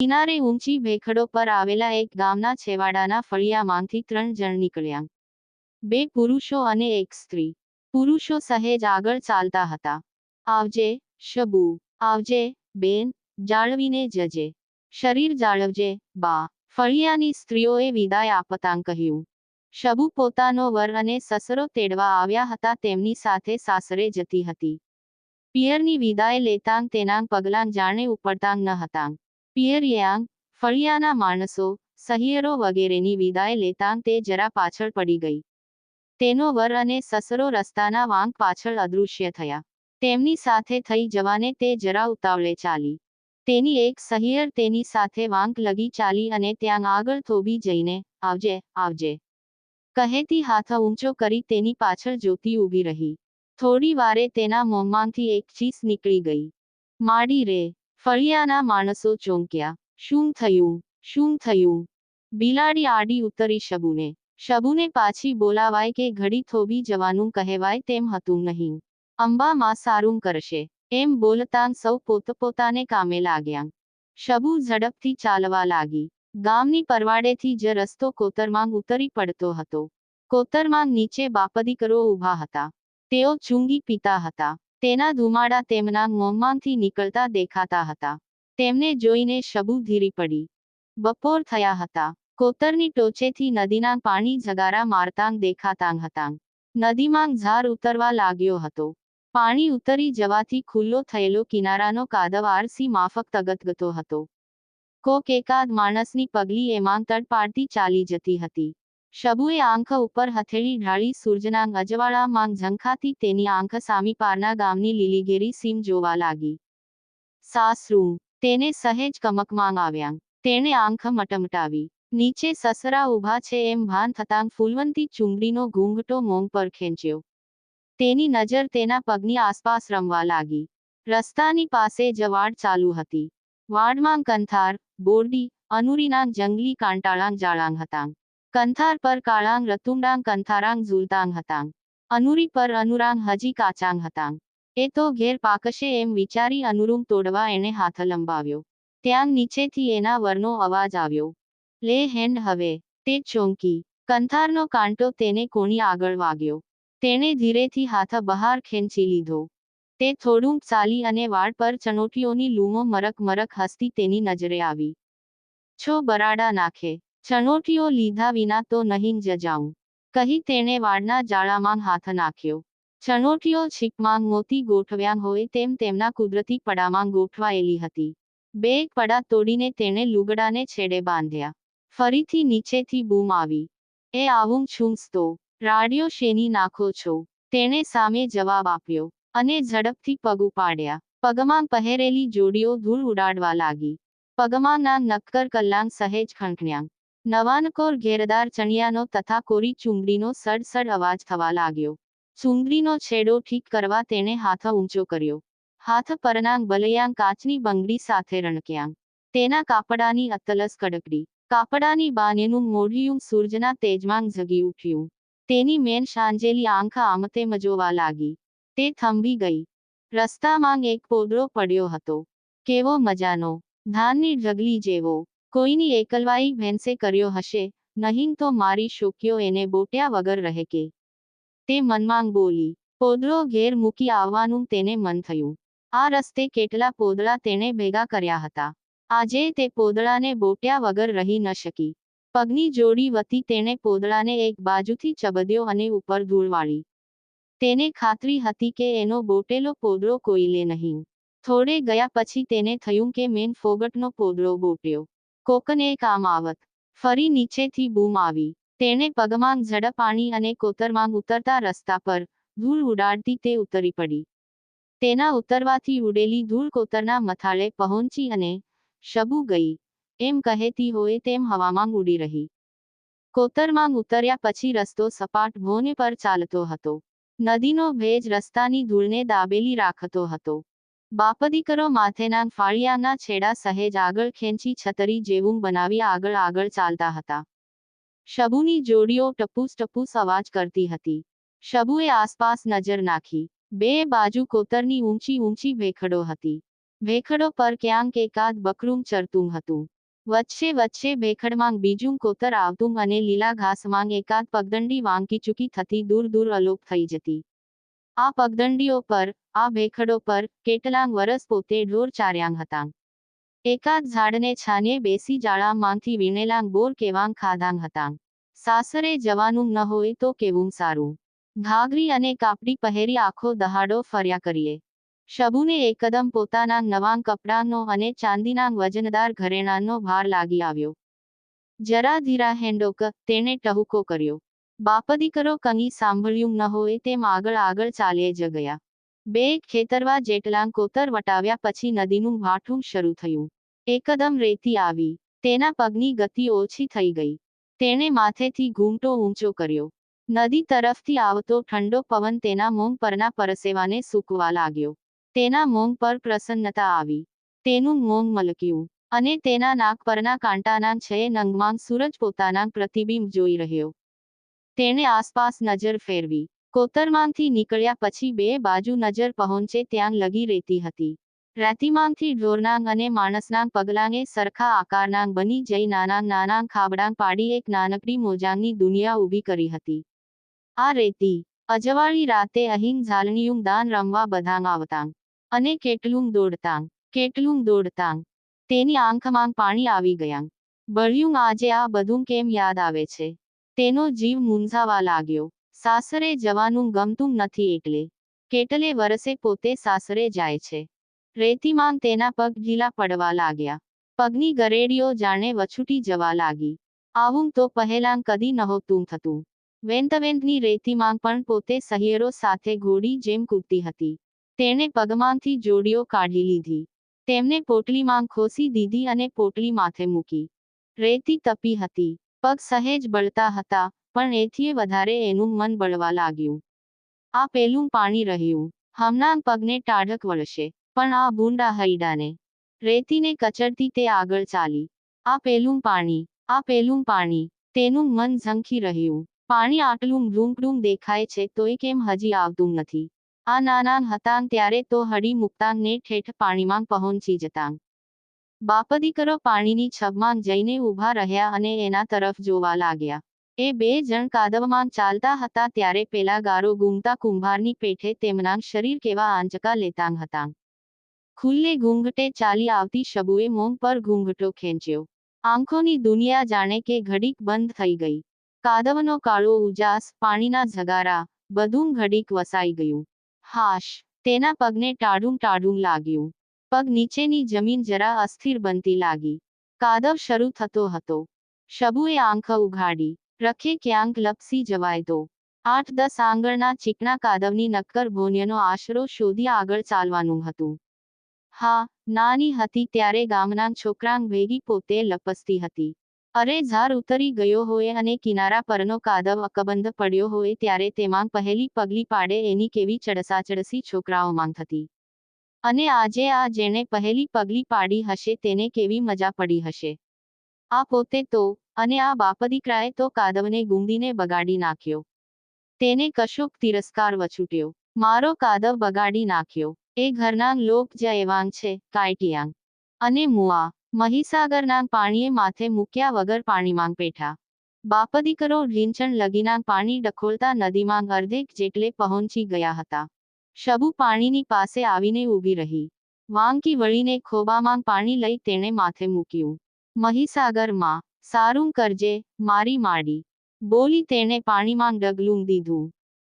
કિનારે ઊંચી ભેખડો પર આવેલા એક ગામના છેવાડાના ફળિયામાંથી ત્રણ જણ નીકળ્યા. બે પુરુષો અને એક સ્ત્રી. પુરુષો સહેજ આગળ ચાલતા હતા. આવજે, શબુ. આવજે, બેન. જાળવીને જજે. શરીર જાળવજે, બા. ફળિયાની સ્ત્રીઓએ વિદાય આપતાં કહ્યું. શબુ પોતાનો વર અને સસરો તેડવા આવ્યા હતા તેમની સાથે સાસરે જતી હતી. પિયરની વિદાય લેતાં તેના પગલાં જાણે ઉપડતાં ન હતાં. પિયરિયાંગ, ફળિયાના માણસો, સહિયરો વગેરેની વિદાય લેતાં તે જરા પાછળ પડી ગઈ. તેનો વર અને સસરો રસ્તાના વાંક પાછળ અદૃશ્ય થયા. તેમની સાથે થઈ જવાને તે જરા ઉતાવળે ચાલી. તેની એક સહિયર તેની સાથે વાંક લગી ચાલી અને ત્યાં આગળ થોભી જઈને, આવજે આવજે. કહેતી હાથ ઊંચો કરી તેની પાછળ જોતી ઊભી રહી. થોડી વારે તેના મોંમાંથી એક ચીસ નીકળી ગઈ. માડી રે ફળિયાના માણસો ચોંક્યા. શું થયું? શું થયું બિલાડી આડી ઉતરી શબુને. શબુને પાછી બોલાવાય કે ઘડી થોભી જવાનું કહેવાય તેમ હતું નહીં. અંબામાં સારું કરશે એમ બોલતાં સૌ પોતપોતાને કામે લાગ્યા. શબુ ઝડપથી ચાલવા લાગી. ગામની પરવાડેથી જ રસ્તો કોતરમાંગ ઉતરી પડતો હતો. કોતરમાંગ નીચે બાપદીકરો ઊભા હતા. તેઓ ચૂંગી પીતા હતા. તેના ધુમાડા તેમના મોંમાંથી નીકળતા દેખાતા હતા. તેમને જોઈને શબુ ધીરી પડી. બપોર થયા હતા. કોતરની ટોચેથી નદીના પાણી જગારા મારતાંગ દેખાતાંગ હતાંગ. નદીમાં ઝાર ઉતરવા લાગ્યો હતો. પાણી ઉતરી જવાથી ખુલ્લો થયેલો કિનારાનો કાદવ આરસી માફક તગતગતો હતો. કોક એકાદ માણસની પગલી એમાં તડપાડતી ચાલી જતી હતી. શબુએ આંખ ઉપર હથેળી ઢાળી સૂરજના અજવાળામાં ઝંખાથી તેની આંખ સામી પારના ગામની લીલીગેરી સીમ જોવા લાગી. સાસરું, તેને સહેજ કમકમાં આવ્યા. તેણે આંખ મટમટાવી. નીચે સસરા ઊભા છે એમ ભાન થતાં ફૂલવંતી ચુંબડીનો ઘૂંઘટો મોંગ પર ખેંચ્યો. તેની નજર તેના પગની આસપાસ રમવા લાગી. રસ્તાની પાસે જ વાડ ચાલુ હતી. વાડમાં કંથાર, બોરડી, અનુરીના જંગલી કાંટાળાંગ જાળાંગ હતાંગ કંથાર પર કાળાંગ રતુંડાંગ કંથારાંગ ઝૂલતાંગ હતાંગ. અનુરી પર અનુરાંગ હજી કાચાંગ હતાંગ. એ તો ઘેર પાકશે એમ વિચારી અનુરૂમ તોડવા એણે હાથ લંબાવ્યો. ત્યાં નીચેથી એના વરનો અવાજ આવ્યો. લે હેન્ડ હવે, તે ચોંકી. કંથારનો કાંટો તેને કોણી આગળ વાગ્યો. તેણે ધીરેથી હાથ બહાર ખેંચી લીધો. તે થોડુંક ચાલી અને વાળ પર ચણોટીઓની લૂમો મરક મરક હસતી તેની નજરે આવી. છો બરાડા નાખે ચણોટીઓ લીધા વિના તો નહીં જ જાઉં. કહી તેણે વાળના જાળામાં હાથ નાખ્યો. ચણોટીઓ છીકમાં મોતી ગોઠવ્યા હોય તેમ તેમના કુદરતી પડામાં ગોઠવાયેલી હતી. બે પડા તોડીને તેણે લુગડાને છેડે બાંધ્યા. ફરીથી નીચેથી બૂમ આવી. એ આવું છૂંસતો રાડિયો શેની નાખો છો? તેણે સામે જવાબ આપ્યો અને ઝડપથી પગ ઉપાડ્યા. પગમાં પહેરેલી જોડીઓ ધૂળ ઉડાડવા લાગી. પગમાંના નક્કર કલ્લાંગ સહેજ ખંખણ્યા. નવાનકોર ઘેરદાર ચણિયાનો તથા કોરી ચુંબડીનો સડસડ અવાજ થવા લાગ્યો. ચુંબડીનો છેડો ઠીક કરવા તેણે હાથ ઊંચો કર્યો. હાથ પરનાંગ બલયાંગ કાચની બંગડી સાથે રણક્યાંગ તેના કાપડાની અતલસ કડકડી. કાપડાની બાનેનું મોઢિયું સૂરજના તેજમાં ઝગી ઉઠ્યું. તેની મેન સાંજેલી આંખ આમતે મજોવા લાગી. તે થંભી ગઈ. રસ્તામાં એક પોદરો પડ્યો હતો. કેવો મજાનો. ધાનની ઢગલી જેવો. કોઈની એકલવાઈ ભેંસે કર્યો હશે, નહીં તો મારી શોક્યો એને બોટ્યા વગર રહે કે. તે મનમાં બોલી, પોદળો ઘેર મૂકી આવવાનું તેને મન થયું. આ રસ્તે કેટલા પોદળા તેણે ભેગા કર્યા હતા. આજે તે પોદળાને બોટ્યા વગર રહી ન શકી. પગની જોડી વતી તેણે પોદળાને એક બાજુથી ચબદ્યો અને ઉપર ધૂળ વાળી. તેને ખાતરી હતી કે એનો બોટેલો પોદળો કોઈ લે નહીં. થોડે ગયા પછી તેને થયું કે મેન ફોગટનો પોદળો બોટ્યો. કોકને કામ આવત ફરી નીચેથી બૂમ આવી. તેણે પગમાં ઝડપાણી અને કોતરમાં ઉતરતા રસ્તા પર ધૂળ ઉડાડતી તે ઉતરી પડી. તેના ઉતરવાથી ઉડેલી ધૂળ કોતરના મથાળે પહોંચી અને શબુ ગઈ. એમ કહેતી હોય તેમ હવામાં ઉડી રહી. કોતરમાં ઉતર્યા પછી રસ્તો સપાટ ભોને પર ચાલતો હતો. નદીનો ભેજ રસ્તાની ધૂળને દાબેલી રાખતો હતો. બાપદીકરો માથેના ફાળિયાના છેડા સહેજ આગળ ખેંચી છતરી જેવું બનાવી આગળ આગળ ચાલતા હતા. શબુની જોડીઓ ટપુસ ટપુસ અવાજ કરતી હતી. શબુએ આસપાસ નજર નાખી. બે બાજુ કોતરની ઊંચી ઊંચી ભેખડો હતી. ભેખડો પર ક્યાંક એકાદ બકરું ચરતું હતું. વચ્ચે વચ્ચે ભેખડમાં બીજું કોતર આવતું અને લીલા ઘાસમાં એકાદ પગદંડી વાંકી ચૂકી થતી દૂર દૂર અલોપ થઈ જતી. આ પગદંડીઓ પર, આ ભેખડો પર કેટલાંગ વરસ પોતે ઢોર ચાર્યાંગ હતા. એકાદ ઝાડને છાને બેસી જાળામાંથી વીણેલાંગ બોર કેવાંગ ખાધાંગ હતાં. સાસરે જવાનું ન હોય તો કેવું સારું. ઘાઘરી અને કાપડી પહેરી આખો દહાડો ફર્યા કરીએ. શબુને એકદમ પોતાના નવાંગ કપડાંનો અને ચાંદીના વજનદાર ઘરેણાંનો ભાર લાગી આવ્યો. જરા ધીરા હેન્ડોક, તેણે ટહુકો કર્યો. બાપદીકરો કંઈ સાંભળ્યું ન હોય તેમ આગળ આગળ ચાલ્યે જ ગયા. બે ખેતરવા જેટલા કોતર વટાવ્યા પછી નદીનું ભાઠું શરૂ થયું. એકદમ રેતી આવી. તેના પગની ગતિ ઓછી થઈ ગઈ. તેણે માથેથી ઘૂંટો ઊંચો કર્યો. નદી તરફથી આવતો ઠંડો પવન તેના મોંગ પરના પરસેવાને સૂકવા લાગ્યો. તેના મોંગ પર પ્રસન્નતા આવી. તેનું મોંગ મલક્યું અને તેના નાક પરના કાંટાના છે નંગમાં સૂરજ પોતાના પ્રતિબિંબ જોઈ રહ્યો. તેણે આસપાસ નજર ફેરવી. કોતરમાંથી નીકળ્યા પછી બે બાજુ નજર પહોંચે ત્યાં લગી રહેતી હતી. રેતીમાંથી ઢોરનાંગ અને માણસનાંગ પગલાંગે સરખા આકારનાંગ બની જઈ નાનાંગ નાનાંગ ખાબડાંગ પાડી એક નાનકડી મોજાંગની દુનિયા ઊભી કરી હતી. આ રેતી, અજવાળી રાતે અહીં ઝાલણીયું દાન રમવા બધાંગ આવતાંગ. અને કેટલું દોડતાંગ કેટલું દોડતાંગ. તેની આંખમાં પાણી આવી ગયાં બળ્યું આજે આ બધું કેમ યાદ આવે છે? તેનો જીવ મૂંઝાવા લાગ્યો. સાસરે જવાનું ગમતું નથી એટલે કેટલે વરસે પોતે સાસરે જાય છે. રેતીમાં તેના પગ ઢીલા પડવા લાગ્યા. પગની ગરેડીઓ જાણે વછૂટી જવા લાગી. આવું તો પહેલાં કદી નહોતું થતું. વેંતવેંતની રેતીમાં પણ પોતે સહિયરો સાથે ઘોડી જેમ કૂદતી હતી. તેણે પગમાંથી જોડીઓ કાઢી લીધી. તેમને પોટલીમાં ખોસી દીધી અને પોટલી માથે મૂકી. રેતી તપી હતી. પગ સહેજ બળતા હતા, પણ એથી વધારે એનું મન બળવા લાગ્યું. આ પેલું પાણી રહ્યું. હમણાં પગને ટાઢક વળશે, પણ આ ભૂંડા હૈડાને. રેતીને કચડતી તે આગળ ચાલી. આ પેલું પાણી, આ પેલું પાણી, તેનું મન ઝંખી રહ્યું. પાણી આટલું રૂંકડું દેખાય છે તોય કેમ હજી આવતું નથી. આ નાના હતાં ત્યારે તો હડી મુકતાંગ ને ઠેઠ પાણીમાં પહોંચી બાપદીકરો પાણીની છબમાં જઈને ઊભા રહ્યા અને એના તરફ જોવા લાગ્યા. એ બે જણ કાદવમાં ચાલતા હતા ત્યારે પેલા ગારો ગુમતા કુંભારની પેઠે તેમના શરીર કેવા આંચકા લેતાંગ હતાં. ખુલ્લે ઘૂંઘટે ચાલી આવતી શબુએ મોં પર ઘૂંઘટો ખેંચ્યો. આંખોની દુનિયા જાણે કે ઘડીક બંધ થઈ ગઈ. કાદવનો કાળો ઉજાસ, પાણીના ઝગારા, બધું ઘડીક વસાઈ ગયું. હાશ, તેના પગને ટાઢું ટાઢું લાગ્યું. પગ નીચેની જમીન જરા અસ્થિર બનતી લાગી. કાદવ શરૂ થતો હતો. શબુએ આંખ ઉઘાડી. રખે ક્યાંક લપસી જવાય તો. આઠ દસ આંગળના ચીકણા કાદવની નક્કર ભોન્યનો આશરો શોધી આગળ ચાલવાનું હતું. હા, નાની હતી ત્યારે ગામના છોકરાંગ ભેગી પોતે લપસતી હતી. અરે ઝાર ઉતરી ગયો હોય અને કિનારા પરનો કાદવ અકબંધ પડ્યો હોય ત્યારે તેમાં પહેલી પગલી પાડે એની કેવી ચડસાચડસી છોકરાઓમાં થતી. અને આજે આ જેણે પહેલી પગલી પાડી હશે તેને કેવી મજા પડી હશે. આ પોતે તો, અને આ બાપદીકરાએ તો કાદવને ગુંદીને બગાડી નાખ્યો. તેને કશુંક તિરસ્કાર વછૂટ્યો. મારો કાદવ બગાડી નાખ્યો. એ ઘરના લોક જ એવાંગ છે, કાયટિયાંગ. અને મુઆ, મહીસાગરના પાણીએ માથે મૂક્યા વગર પાણીમાં પેઠા બાપદીકરો રીંચણ લગીના પાણી ડખોલતા નદીમાં અર્ધેક જેટલે પહોંચી ગયા હતા. શબુ પાણીની પાસે આવીને ઊભી રહી. વાંકી વળીને ખોબામાં પાણી લઈ તેણે માથે મૂક્યું. મહીસાગરમાં, સારું કરજે, મારી માડી. બોલી તેણે પાણીમાં ડગલું દીધું.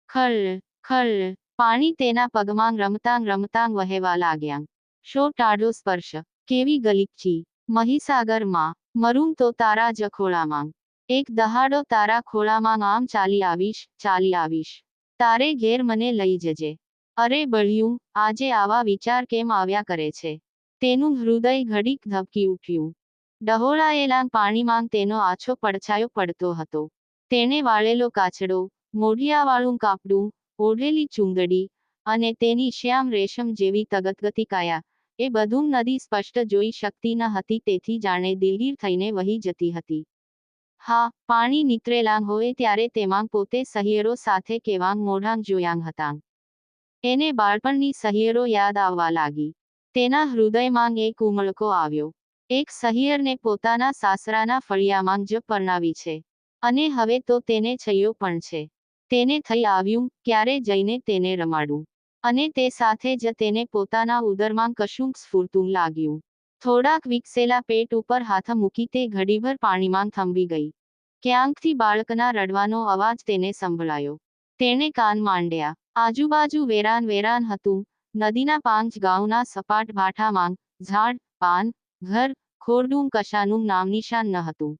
ખળ ખલ. પાણી તેના પગમાં રમતાંગ રમતાંગ વહેવા લાગ્યા. શો ટાઢો સ્પર્શ? કેવી ગલીચી મહીસાગરમાં મરું તો તારા જ ખોળામાં. એક દહાડો તારા ખોળામાં આમ ચાલી આવીશ ચાલી આવીશ. તારે ઘેર મને લઈ જજે. અરે બળ્યું, આજે આવા વિચાર કેમ આવ્યા કરે છે? તેનું હૃદય ઘડીક ધબકી ઉઠ્યું. ડહોળાયેલા પાણીમાં તેનો આછો પડછાયો પડતો હતો. તેણે વાળેલો કાચડો મોઢિયાવાળું કાપડું, ઓઢેલી ચુંદડી અને તેની શ્યામ રેશમ જેવી તગતગતી કાયા, એ બધું નદી સ્પષ્ટ જોઈ શકતી ન હતી તેથી જાણે દિલગીર થઈને વહી જતી હતી. હા, પાણી નીતરેલાં હોય ત્યારે તેમાં પોતે સહિયરો સાથે કેવાંગ મોઢાંગ જોયાંગ હતાં એને બાળપણની સહિયરો યાદ આવવા લાગી. તેના હૃદયમાં એક ઉમળકો આવ્યો. એક સહિયરને પોતાના સાસરાના ફળિયામાં જ પરણાવી છે. અને હવે તો તેને છૈયો પણ છે. તેને થઈ આવ્યું, ક્યારે જઈને તેને રમાડું. અને તે સાથે જ તેને પોતાના ઉદરમાં કશુંક સ્ફૂર્તું લાગ્યું. થોડાક વિકસેલા પેટ ઉપર હાથ મૂકી તે ઘડીભર પાણીમાં થંભી ગઈ. ક્યાંકથી બાળકના રડવાનો અવાજ તેને સંભળાયો. તેણે કાન માંડ્યા. આજુબાજુ વેરાન વેરાન હતું. નદીના પાંચ ગાઉના સપાટ ભાઠામાં ઝાડ, પાન, ઘર, ખોરડું કશાનું નામનિશાન ન હતું.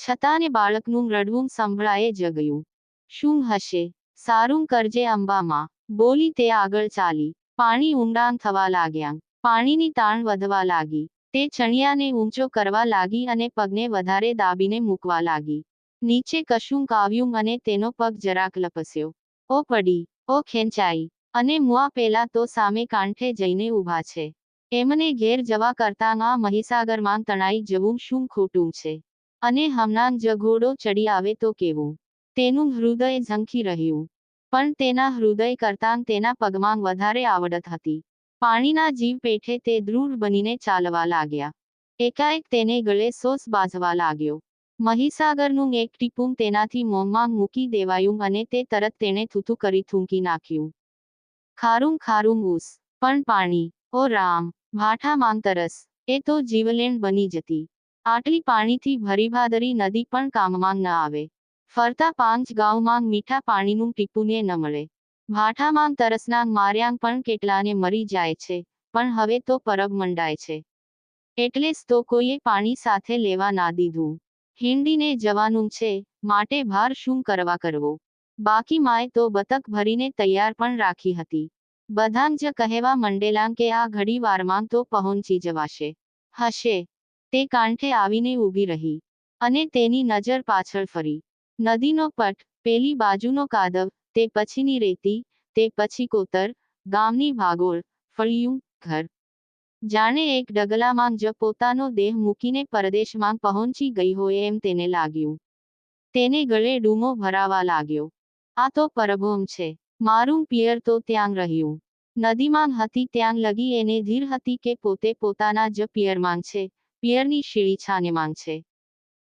છતાંને બાળકનું રડવું સંભળાયે જ ગયું. શું હશે? સારું કરજે અંબામાં. બોલી તે આગળ ચાલી. પાણી ઊંડાણ થવા લાગ્યા. પાણીની તાણ વધવા લાગી. તે ચણિયાને ઊંચો કરવા લાગી અને પગને વધારે દાબીને મૂકવા લાગી. નીચે કશુંક આવ્યું અને તેનો પગ જરાક લપસ્યો. ઓ પડી. ઓ ખેંચાઈ, અને મુઆ પેલા તો સામે કાંઠે જઈને ઊભા છે. એમને ઘેર જવા કરતાં આ મહીસાગરમાં તણાઈ જવું શું ખોટું છે? અને હમણાં જ ઘોડો ચડી આવે તો કેવું? તેનું હૃદય ઝંખી રહ્યું. પણ તેના હૃદય કરતાં તેના પગમાં વધારે આવડત હતી. પાણીના જીવ પેઠે તે દૃઢ બનીને ચાલવા લાગ્યા. એકાએક તેને ગળે સોસ બાઝવા લાગ્યો. મહીસાગરનું એક ટીપું તેનાથી મોંમાં મૂકી દેવાયું અને તે તરત તેણે થૂથું કરી થૂંકી નાખ્યું. ખારું ખારું ઊસ, પણ પાણી, ઓ રામ, ભાઠા માંતરસ એ તો જીવલેણ બની જતી. આટલી પાણીથી ભરીભાદરી નદી પણ કામમાં ન આવે. ફરતા પાંચ ગાઉમાં મીઠા પાણીનું ટીપુને ન મળે. ભાઠામાં તરસના માર્યાંગ પણ કેટલાને મરી જાય છે, પણ હવે તો પરબ મંડાય છે. એટલે જ તો કોઈએ પાણી સાથે લેવા ના દીધું. હિંડીને જવાનું છે, માટે ભાર શું કરવા કરવો? બાકી માએ તો બતક ભરીને તૈયાર પણ રાખી હતી. બધાં જ કહેવા મંડેલાં કે આ ઘડી વારમાં તો પહોંચી જવાશે. હશે. તે કાંઠે આવીને ઊભી રહી. અને તેની નજર પાછળ ફરી. નદીનો પટ, પેલી બાજુનો કાદવ, તે પછીની રેતી, તે પછી કોતર, ગામની ભાગોળ, ફળિયું, ઘર. જાણે એક ડગલામાં જ પોતાનો દેહ મૂકીને પરદેશમાં પહોંચી ગઈ હોય એમ તેને લાગ્યું. તેને ગળે ડૂમો ભરાવા લાગ્યો. આ તો પરભોમ છે. મારું પિયર તો ત્યાં રહ્યું. નદીમાં હતી ત્યાં લગી એને ધીર હતી કે પોતે પોતાના જ પિયરમાં છે, પિયરની શીળી છાનેમાં છે.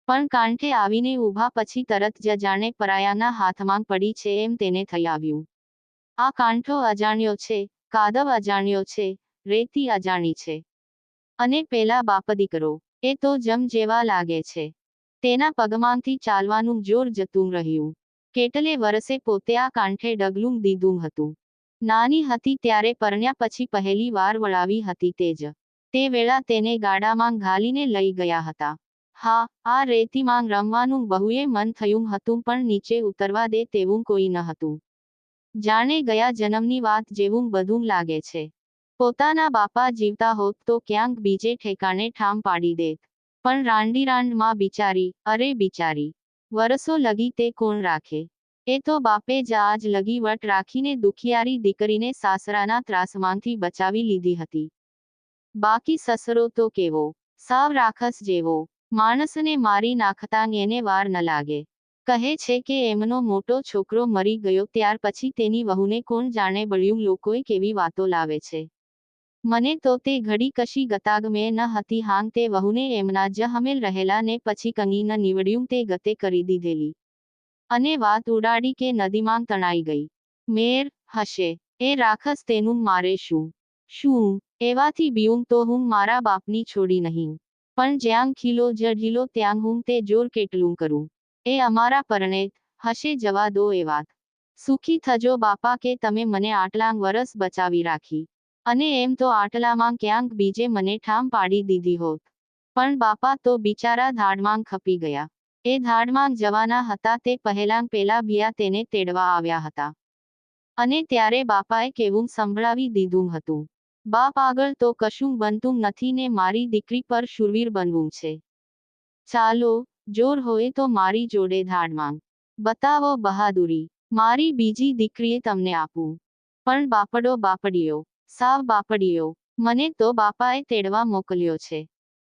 પણ કાંઠે આવીને ઊભા પછી તરત જ જાણે પરાયાના હાથમાં પડી છે એમ તેને થઈ આવ્યું. આ કાંઠો અજાણ્યો છે, કાદવ અજાણ્યો છે રેતી અજાણી છે. અને પેલા બાપ દીકરો, એ તો જમ જેવા લાગે છે. તેના પગમાંથી ચાલવાનું જોર જતું રહ્યું. કેટલે વરસે પોતે આ કાંઠે ડગલું દીધું હતું. નાની હતી ત્યારે પરણ્યા પછી પહેલી વાર વળાવી હતી તે જ તે વેળા તેને ગાડામાં ઘાલીને લઈ ગયા હતા. હા, આ રેતીમાં રમવાનું બહુએ મન થયું હતું પણ નીચે ઉતરવા દે તેવું કોઈ ન હતું. જાણે ગયા જન્મની વાત જેવું બધું લાગે છે. પોતાના બાપા જીવતા હોત તો ક્યાંક બીજે ઠેકાણે ઠામ પાડી દેત. પણ રાંડી રાંડમાં બિચારી, અરે બિચારી, વરસો લગી તે કોણ રાખે? એ તો બાપે જ આજ લગી વટ રાખીને દુખિયારી દીકરીને સાસરાના ત્રાસમાંથી બચાવી લીધી હતી. બાકી સસરો તો કેવો, સાવ રાખસ જેવો, માણસને મારી નાખતાં એને વાર ન લાગે. કહે છે કે એમનો મોટો છોકરો મરી ગયો ત્યાર પછી તેની વહુને કોણ જાણે બળ્યું લોકોએ કેવી વાતો લાવે છે. મને તો તે ઘડી કશી ગતાગ મેં ન હતી હાંગ તે વહુને એમના જ હમેલ રહેલા ને પછી કંગી ન નીવડ્યું તે ગતે કરી દીધેલી. અને વાત ઉડાડી કે નદીમાં તણાઈ ગઈ. મેર, હશે. એ રાખસ તેનું મારે શું? શું? એવાથી બીઉં તો હું મારા બાપની છોડી નહીં. પણ જ્યાં ખીલો જ ઢીલો ત્યાં હું તે જોર કેટલું કરું? એ અમારા પરણે હશે જવા દો એ વાત. સુખી થજો બાપા કે તમે મને આટલાં વરસ બચાવી રાખી. અને એમ તો આટલામાં ક્યાંક બીજે મને ઠામ પાડી દીધી હોત. પણ બાપા તો બિચારા ધાડમાં ખપી ગયા. એ ધાડમાં જવાના હતા તે પહેલાં પેલા ભિયા તેને તેડવા આવ્યા હતા. અને ત્યારે બાપાએ કેવું સંભળાવી દીધું હતું. બાપ આગળ તો કશું બનતું નથી ને મારી દીકરી પર શુરવીર બનવું છે. ચાલો, જોર હોય તો મારી જોડે ધાડમાંગ બતાવો બહાદુરી, મારી બીજી દીકરીએ તમને આપું. પણ બાપડો બાપડિયો સાવ બાપડિયો. મને તો બાપાએ તેડવા મોકલ્યો છે.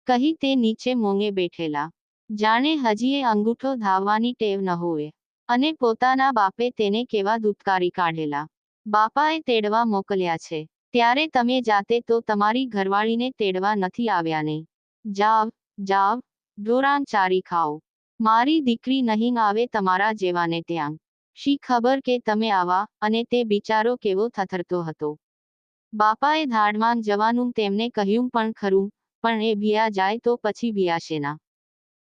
કહી તે નીચે મોંગે બેઠેલા. જાણે હજીએ અંગૂઠો ધાવવાની ટેવ ન હોય અને પોતાના બાપે તેને કેવા દૂતકારી કાઢેલા. બાપાએ તેડવા મોકલ્યા છે. ત્યારે તમે જાતે તો તમારી ઘરવાળીને તેડવા નથી આવ્યા ને. જાવ જાવ ઢોરાન ચારી ખાઓ. મારી દીકરી નહીં આવે તમારા જેવાને ત્યાં. શી ખબર કે તમે આવા અને તે બિચારો કેવો થથરતો હતો. બાપાએ ધાડમાં જવાનું તેમને કહ્યું પણ ખરું, પણ એ ભિયા જાય તો પછી ભિયાશે ના.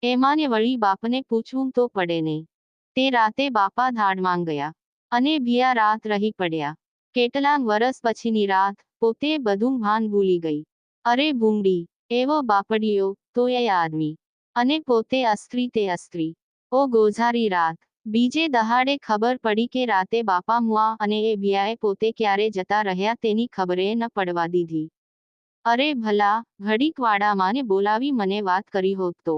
એમાને વળી બાપને પૂછવું તો પડે નહીં. તે રાતે બાપા ધાડમાં ગયા, અને ભિયા રાત રહી પડ્યા. કેટલાક વરસ પછીની રાત, પોતે બધું ભાન ભૂલી ગઈ. અરે ભૂંડી, એવો બાપડિયો તો એ આદમી. અને પોતે અસ્ત્રી તે અસ્ત્રી. ઓ ગોઝારી રાત બીજે દહાડે ખબર પડી કે રાતે બાપા મુઆ અને એ બિયાએ પોતે ક્યારે જતા રહ્યા તેની ખબરે ન પડવા દીધી. અરે ભલા, ઘડીક વાડામાંને બોલાવી મને વાત કરી હોત તો.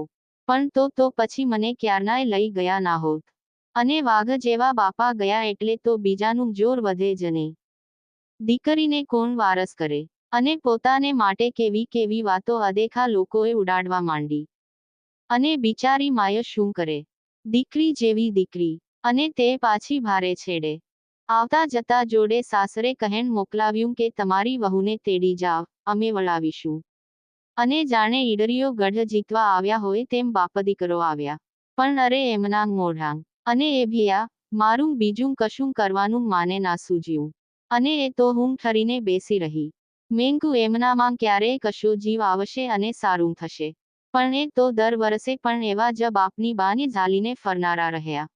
પણ તો તો પછી મને ક્યારનાય લઈ ગયા ના હોત. અને વાઘ જેવા બાપા ગયા એટલે તો બીજાનું જોર વધે જને દીકરીને કોણ વારસ કરે? અને પોતાને માટે કેવી કેવી વાતો અદેખા લોકોએ ઉડાડવા માંડી. અને બિચારી માય શું કરે? દીકરી જેવી દીકરી, અને તે પાછી ભારે છેડે. આવતા જતા જોડે સાસરે કહેણ મોકલાવ્યું કે તમારી વહુને તેડી જાવ અમે વળાવીશું. અને જાણે ઈડરીઓ ગઢ જીતવા આવ્યા હોય તેમ બાપ દીકરો આવ્યા. પણ અરે એમના મોઢાંગ અને એ ભિયા, મારું બીજું કશું કરવાનું માને ના સૂજ્યું. અને એ તો હું ઠરીને બેસી રહી. મેંકુ એમનામાં ક્યારેય કશો જીવ આવશે અને સારું થશે. પણ એ તો દર વર્ષે પણ એવા જ બાપની બાની ઝાલીને ફરનારા રહ્યા.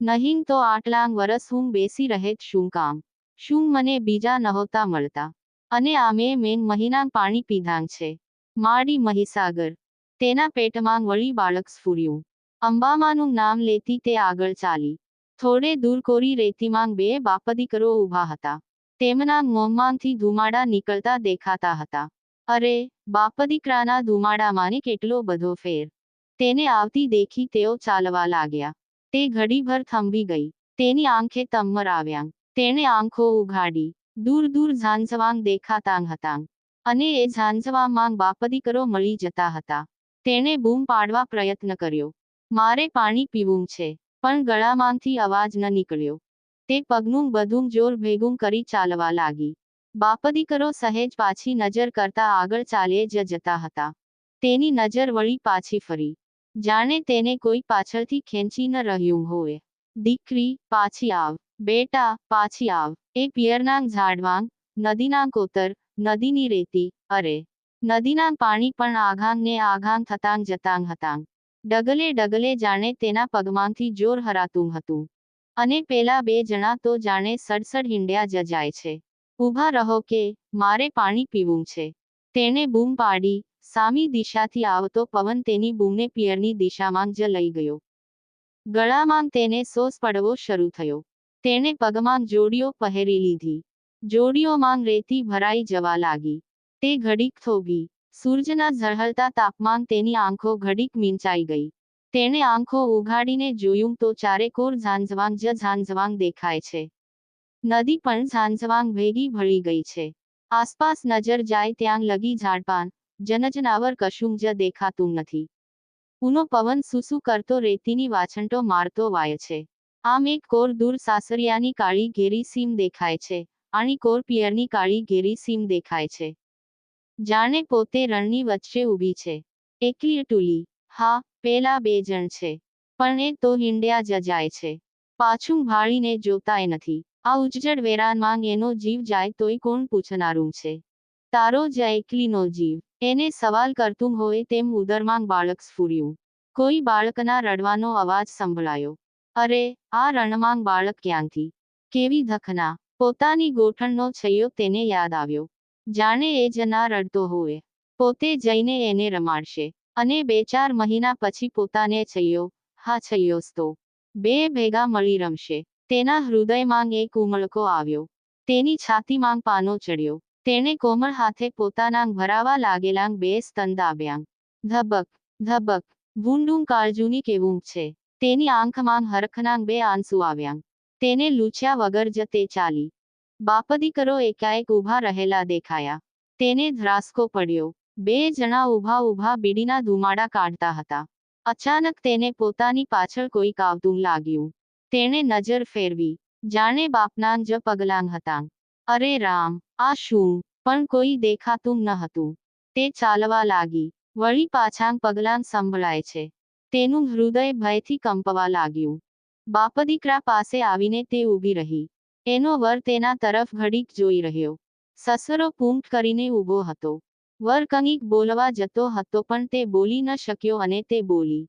નહીં તો આટલાંગ વરસ હું બેસી રહેત શું કામ? શું મને બીજા નહોતા મળતા? અને આમે મેં મહિના પાણી પીધાંગ છે. માડી મહીસાગર. તેના પેટમાં વળી બાળક સ્ફૂર્યું. અંબામાનું નામ લેતી તે આગળ ચાલી. થોડે દૂર કોરી રેતીમાં બે બાપદીકરો ઊભા હતા. તેમના મોંમાંથી ધુમાડા નીકળતા દેખાતા હતા. અરે બાપદીકરાના ધુમાડામાંને કેટલો બધો ફેર. તેને આવતી દેખી તેઓ ચાલવા લાગ્યા. તે ઘડીભર થંભી ગઈ. તેની આંખે તમ્મર આવ્યાં. તેણે આંખો ઉઘાડી. દૂર દૂર ઝાંઝવાંગ દેખાતાંગ હતાંગ અને એ ઝાંઝવામાં બાપદીકરો મળી જતા હતા. તેણે બૂમ પાડવા પ્રયત્ન કર્યો. મારે પાણી પીવું છે, પણ ગળામાંથી અવાજ ન નીકળ્યો. તે પગનું બધું જોર ભેગું કરી ચાલવા લાગી. બાપદીકરો સહેજ પાછી નજર કરતા આગળ ચાલે જ જતા હતા. તેની નજર વળી પાછી ફરી. જાણે તેને કોઈ પાછળથી ખેંચી ન રહ્યું હોય. દીકરી, પાછી આવ. બેટા, પાછી આવ. એ પિયરનાંગ ઝાડવાંગ નદીના કોતર, નદીની રેતી, અરે. નદીના પાણી પણ આઘાંગ ને આઘાંગ થતાંગ જતાંગ હતાંગ. ડગલે ડગલે જાણે તેના પગમાંથી જોર હરાતું હતું. અને પેલા બે જણા તો જાણે સડસડ હિંડ્યા જ જાય છે. ઊભા રહો કે મારે પાણી પીવું છે. તેણે બૂમ પાડી, સામી દિશાથી આવતો પવન તેની બૂમને પિયરની દિશામાં જ લઈ ગયો. ગળામાં તેને સોસ પડવો શરૂ થયો. તેણે પગમાં જોડીઓ પહેરી લીધી. જોડીઓમાં રેતી ભરાઈ જવા લાગી. તે ઘડીક થોભી. સૂરજના ઝળહળતા તાપમાન તેની આંખો ઘડીક મીંચાઈ ગઈ. તેણે આંખો ઉઘાડીને જોયું તો ચારેકોર ઝાંઝવાંગ જ ઝાંઝવાંગ દેખાય છે. નદી પણ સાંજવાંગ ભેગી ભળી ગઈ છે. આસપાસ નજર જાય ત્યાં લગી ઝાડપાન, જનજનાવર કશું જ દેખાતું નથી. ઉનો પવન સુસુ કરતો રેતીની વાછંટો મારતો વાય છે. આમ એક કોર દૂર સાસરિયાની કાળી ઘેરી સીમ દેખાય છે, આણી કોર પિયરની કાળી ઘેરી સીમ દેખાય છે. જાણે પોતે રણની વચ્ચે ઊભી છે. એકલી ટુલી, હા, પેલા બે જણ છે, પણ એ તો હિંડ્યા જ જાય છે. પાછું ભાળીને જોતાય નથી. આ ઉજ્જડ વેરાનમાં એનો જીવ જાય તોય કોણ પૂછનારું છે? તારો જ એકલીનો જીવ. એને સવાલ કરતું હોય તેમ ઉદરમાં બાળક સ્ફૂર્યું કોઈ બાળકના રડવાનો અવાજ સંભળાયો. અરે, આ રણમાં બાળક ક્યાંથી? કેવી ધખના? પોતાની ગોઠણનો છૈયો તેને યાદ આવ્યો. જાણે એ જ ના રડતો હોય. પોતે જઈને એને રમાડશે. અને બે ચાર મહિના પછી પોતાને છૈયો, હા છૈયોસ તો બે ભેગા મળી રમશે. તેના હૃદયમાં એક ઉમળકો આવ્યો. તેની છાતીમાં પાનો ચડ્યો. તેણે કોમળ હાથે પોતાના ભરાવા લાગેલાં બે સ્તન આવ્યા ધબક ધબક, ભૂંડું કાળજુની કેવું છે. તેની આંખમાં હરખનાંગ બે આંસુ આવ્યા. તેને લૂછ્યા વગર જ તે ચાલી. બાપદીકરો એકાએક ઊભા રહેલા દેખાયા. તેને ધ્રાસકો પડ્યો. બે જણા ઊભા ઊભા બીડીના ધુમાડા કાઢતા હતા. અચાનક તેને પોતાની પાછળ કોઈક આવતું લાગ્યું. તેણે નજર ફેરવી. જાણે બાપના જ પગલાં હતાં. અરે રામ, આ શું? પણ કોઈ દેખાતું ન હતું. તે ચાલવા લાગી. વળી પાછા પગલાં સંભળાય છે. તેનું હૃદય ભયથી કંપવા લાગ્યું. બાપ દીકરા પાસે આવીને તે ઊભી રહી. એનો વર તેના તરફ ઘડીક જોઈ રહ્યો. સસરો પૂંટ કરીને ઊભો હતો. વર કંઈક બોલવા જતો હતો પણ તે બોલી ન શક્યો અને તે બોલી.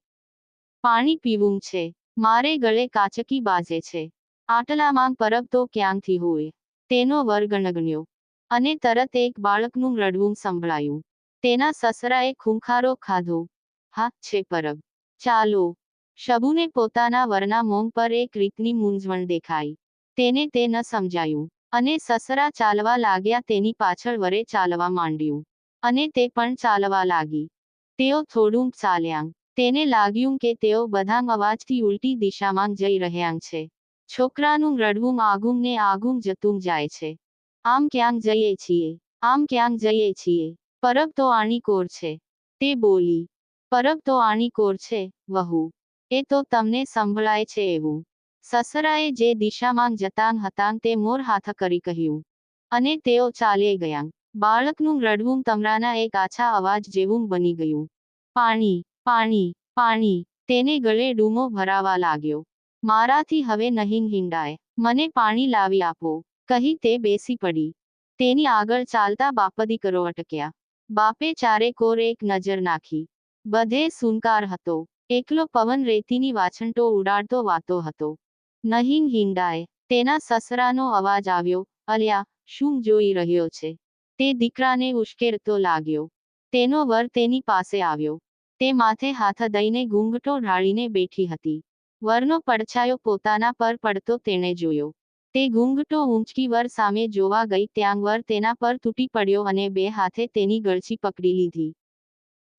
પાણી પીવું છે. મારે ગળે કાચકી બાજે છે. આટલામાં પરબ તો ક્યાંથી હોય? તેનો વર્ગ નગણ્યો. અને તરત એક બાળકનું રડવું સંભળાયું. તેના સસરાએ ખૂંખારો ખાધો. હા, છે પરબ. ચાલો. શબુને પોતાના વરના મોં પર એક રીતની મૂંઝવણ દેખાઈ. તેને તે ન સમજાયું. અને સસરા ચાલવા લાગ્યા તેની પાછળ વરે ચાલવા માંડ્યું. અને તે પણ ચાલવા લાગી. તેઓ થોડું ચાલ્યાં. તેને લાગ્યું કે તેઓ બધા અવાજથી ઉલટી દિશામાં જઈ રહ્યા છે. છોકરાનું રડવું આગું ને આગુમ જતું જાય છે. આમ ક્યાંક જઈએ છીએ? આમ ક્યાંક જઈએ છીએ? પરબ તો આણી કોર છે. તે બોલી. પરબ તો આણી કોર છે, વહુ. એ તો તમને સંભળાય છે એવું. સસરાએ જે દિશામાં જતાં હતાં તે મોર હાથ કરી કહ્યું. અને તેઓ ચાલે ગયા. બાળકનું રડવું તમરાના એક આછા અવાજ જેવું બની ગયું. પાણી. પાણી પાણી, તેને ગળે ડૂમો ભરાવા લાગ્યો. મારાથી હવે નહીં હિંડાય, મને પાણી લાવી આપો, કહી તે બેસી પડી. તેની આગળ ચાલતા બાપદી કરો અટક્યા. બાપે ચારે કોર એક નજર નાખી. બધે સુનકાર હતો. એકલો પવન રેતીની વાછંટો ઉડાડતો વાતો હતો. નહીં હિંડાય, તેના સસરાનો અવાજ આવ્યો. અલ્યા, શું જોઈ રહ્યો છે? તે દીકરાને ઉશ્કેરતો લાગ્યો. તેનો વર તેની પાસે આવ્યો. તે માથે હાથ દઈને ઘૂંઘટો ઢાળીને બેઠી હતી. વરનો પડછાયો પોતાના પર પડતો તેણે જોયો. તે ઘૂંઘટો ઊંચકી વર સામે જોવા ગઈ ત્યાં વર તેના પર તૂટી પડ્યો અને બે હાથે તેની ગળછી પકડી લીધી.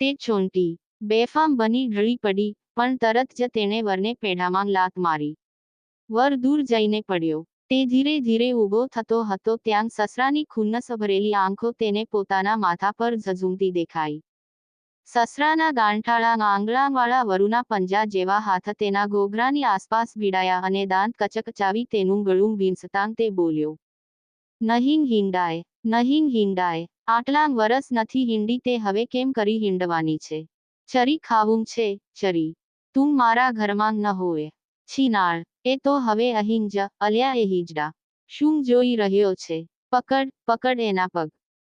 તે ચોંટી, બેફામ બની ઢળી પડી, પણ તરત જ તેણે વરને પેઢામાં લાત મારી. વર દૂર જઈને પડ્યો. તે ધીરે ધીરે ઊભો થતો હતો, ત્યાં સસરાની ખુન્નસ ભરેલી આંખો તેને પોતાના માથા પર ઝઝૂમતી દેખાઈ. સસરાના ગાંઠાળા આંગળાવાળા વરુના પંજા જેવા હાથ તેના ગોગરાની આસપાસ ભીડાયા અને દાંત કચકચાવી તેનું ગળું ભીંસતાં તે બોલ્યો, નહીં હિંડાય નહીં હિંડાય આટલાં વરસ નથી હિંડી તે હવે કેમ કરી હિંડવાની છે? ચરી ખાવું છે, ચરી. તું મારા ઘરમાં ન હોય. છીનાળ એ તો હવે અહીં જ, અલ્યા એ હિજડા. શું જોઈ રહ્યો છે? પકડ પકડ એના પગ.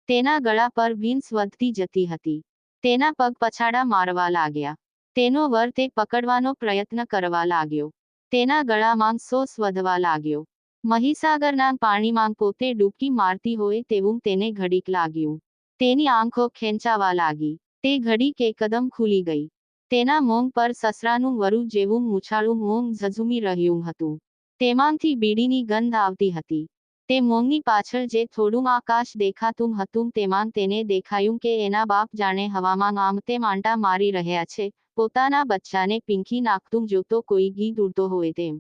તેના ગળા પર ભીંસ વધતી જતી હતી. તેના પગ પછાડા મારવા લાગ્યા. તેનો વર તે પકડવાનો પ્રયત્ન કરવા લાગ્યો. તેના ગળામાં સોસ વધવા લાગ્યો. મહીસાગરના પાણીમાં પોતે ડૂબકી મારતી હોય તેવું તેને ઘડીક લાગ્યું. તેની આંખો ખેંચાવા લાગી. તે ઘડીક એકદમ ખુલી ગઈ. તેના મોંગ પર સસરાનું વરુ જેવું મૂછાળું મોં ઝઝુમી રહ્યું હતું. તેમાંથી બીડીની ગંધ આવતી હતી. તે મોંની પાછળ જે થોડું આકાશ દેખાતું હતું તેમાં તેને દેખાયું કે એના બાપ જાણે હવામાં આમ તેમ આંટા મારી રહ્યા છે. પોતાના બચ્ચાને પીંખી નાખતું જોતો કોઈ ઘી દૂરતો હોય તેમ.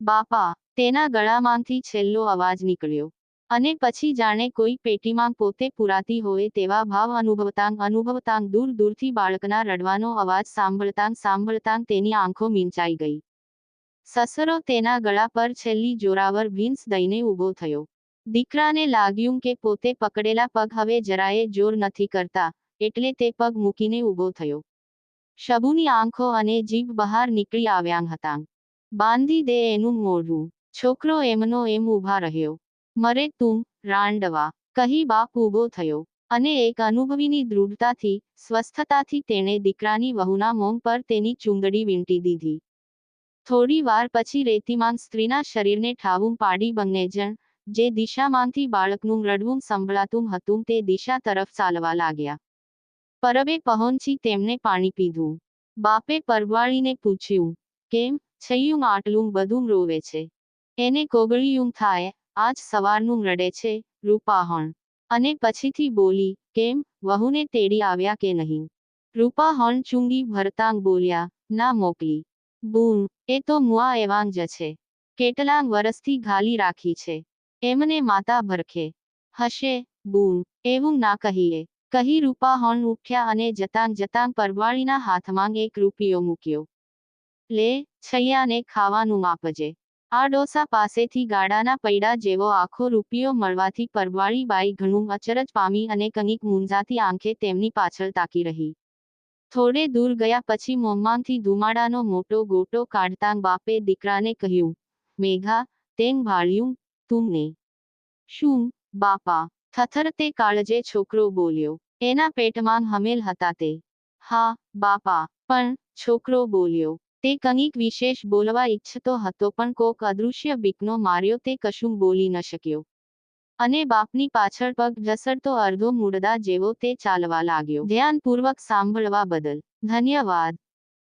બાપા, તેના ગળામાંથી છેલ્લો અવાજ નીકળ્યો. અને પછી જાણે કોઈ પેટીમાં પોતે પુરાતી હોય તેવા ભાવ અનુભવતાંગ અનુભવતાંગ દૂર દૂરથી બાળકના રડવાનો અવાજ સાંભળતાંગ સાંભળતાંગ તેની આંખો મીંચાઈ ગઈ. સસરો તેના ગળા પર છેલ્લી જોરાવર ભીંસ દઈને ઊભો થયો. દીકરાને લાગ્યું કે પોતે પકડેલા પગ હવે જરાયે જોર નથી કરતા, એટલે તે પગ મૂકીને ઊભો થયો. શબુની આંખો અને જીભ બહાર નીકળી આવ્યા હતાં. બાંધી દે એનું મોઢું, છોકરો એમનો એમ ઊભા રહ્યો. મરે તું, રાંડવા, કહી બાપ ઊભો થયો અને એક અનુભવીની દૃઢતાથી, સ્વસ્થતાથી તેણે દીકરાની વહુના મોં પર તેની ચુંદડી વીંટી દીધી. થોડી વાર પછી રેતીમાન સ્ત્રીના શરીરને ઠાવું, પાડી બંને જણ, જે દિશામાંથી બાળકનું રડવું સંભળાતું હતું તે દિશા તરફ ચાલવા લાગ્યા. પરબે પહોંચી તેમને પાણી પીધું. બાપે પરવાળીને પૂછ્યું, કેમ? છયું આટલું બધું રોવે છે. એને કોગળિયું થાય, આજ સવારનું રડે છે, રૂપાહણ. અને પછીથી બોલી, કેમ? વહુને તેડી આવ્યા કે નહીં? રૂપાહણ ચૂંગી ભરતાંગ બોલ્યા, ના મોકલી. બૂન એ તો મુઆ એવાંગ જ છે કેટલાંગ વરસથી ઘાલી રાખી છે. એમને માતા ભરખે. હશે, બૂમ, એવું ના કહીએ. કહી રૂપા હોન ઉઠ્યા અને જતાંગ જતાંગ પરવાળીના હાથમાં એક રૂપિયો મૂક્યો. લે, છૈયાને ખાવાનું આપજે આ ડોસા પાસેથી ગાડાના પૈડા જેવો આખો રૂપિયો મળવાથી પરવાળી બાઈ ઘણું અચરજ પામી અને કનિક મૂંઝાતી આંખે તેમની પાછળ તાકી રહી. થોડે દૂર ગયા પછી મોંમાંથી ધુમાડાનો મોટો ગોટો કાઢતા બાપે દીકરાને કહ્યું, મેઘા, તેમ ભાળ્યું તુમને. શું, બાપા? થથરતે કાળજે છોકરો બોલ્યો, એના પેટમાં હમેલ હતા તે. હા, બાપા, પણ છોકરો બોલ્યો, તે કંઈક વિશેષ બોલવા ઈચ્છતો હતો પણ કોક અદૃશ્ય બીકનો માર્યો તે કશું બોલી ન શક્યો. અને બાપની પાછળ પગ ઘસડતો અર્ધો મૂળદા જેવો તે ચાલવા લાગ્યો. ધ્યાનપૂર્વક સાંભળવા બદલ. ધન્યવાદ.